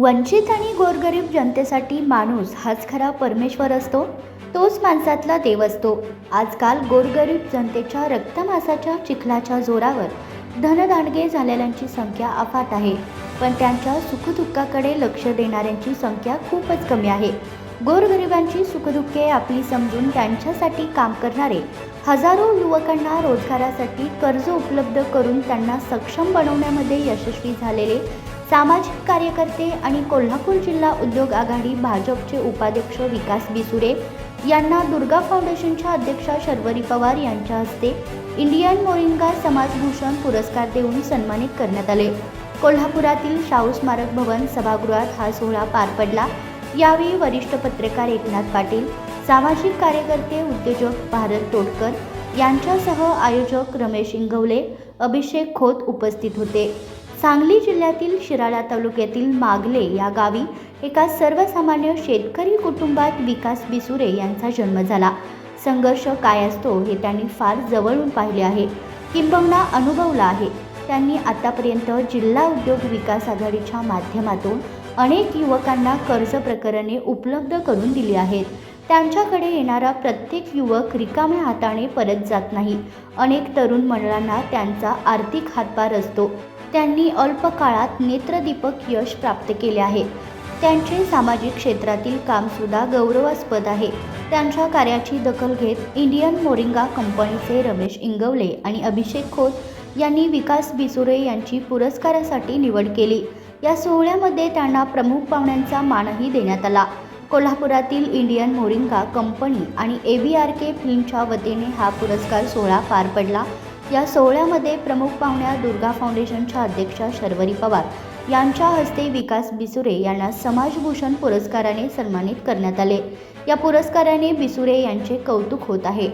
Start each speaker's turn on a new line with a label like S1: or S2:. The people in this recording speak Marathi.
S1: वंचित आणि गोरगरीब जनतेसाठी माणूस हाच खरा परमेश्वर असतो तोच माणसातला देव असतो. आजकाल गोरगरीब जनतेच्या रक्तमासाच्या चिखलाच्या जोरावर धनदांडगे झालेल्यांची संख्या अफाट आहे. पण त्यांच्या सुखदुःखाकडे लक्ष देणाऱ्यांची संख्या खूपच कमी आहे. गोरगरिबांची सुखदुःखे आपली समजून त्यांच्यासाठी काम करणारे हजारो युवकांना रोजगारासाठी कर्ज उपलब्ध करून त्यांना सक्षम बनवण्यामध्ये यशस्वी झालेले सामाजिक कार्यकर्ते आणि कोल्हापूर जिल्हा उद्योग आघाडी भाजपचे उपाध्यक्ष विकास बिसुरे यांना दुर्गा फाउंडेशनच्या अध्यक्षा शर्वरी पवार यांच्या हस्ते इंडियन मोरिंगा समाजभूषण पुरस्कार देऊन सन्मानित करण्यात आले. कोल्हापुरातील शाहू स्मारक भवन सभागृहात हा सोहळा पार पडला. यावेळी वरिष्ठ पत्रकार एकनाथ पाटील सामाजिक कार्यकर्ते उद्योजक भारत तोडकर यांच्यासह आयोजक रमेश इंगवले अभिषेक खोत उपस्थित होते. सांगली जिल्ह्यातील शिराळा तालुक्यातील मागले या गावी एका सर्वसामान्य शेतकरी कुटुंबात विकास बिसुरे यांचा जन्म झाला. संघर्ष काय असतो हे त्यांनी फार जवळून पाहिले आहे. किंबहुना अनुभवला आहे. त्यांनी आतापर्यंत जिल्हा उद्योग विकास आघाडीच्या माध्यमातून अनेक युवकांना कर्ज प्रकरणे उपलब्ध करून दिली आहेत. त्यांच्याकडे येणारा प्रत्येक युवक रिकाम्या हाताने परत जात नाही. अनेक तरुण मंडळांना त्यांचा आर्थिक हातभार असतो. त्यांनी अल्प काळात नेत्रदीपक यश प्राप्त केले आहे. त्यांचे सामाजिक क्षेत्रातील कामसुद्धा गौरवास्पद आहे. त्यांच्या कार्याची दखल घेत इंडियन मोरिंगा कंपनीचे रमेश इंगवले आणि अभिषेक खोत यांनी विकास बिसुरे यांची पुरस्कारासाठी निवड केली. या सोहळ्यामध्ये त्यांना प्रमुख पाहुण्यांचा मानही देण्यात आला. कोल्हापुरातील इंडियन मोरिंगा कंपनी आणि ए व्ही आर के फिल्मच्या वतीने हा पुरस्कार सोहळा पार पडला. या सोहळ्यामध्ये प्रमुख पाहुण्या दुर्गा फाउंडेशनच्या अध्यक्षा शर्वरी पवार यांच्या हस्ते विकास बिसुरे यांना समाजभूषण पुरस्काराने सन्मानित करण्यात आले. या पुरस्काराने बिसुरे यांचे कौतुक होत आहे.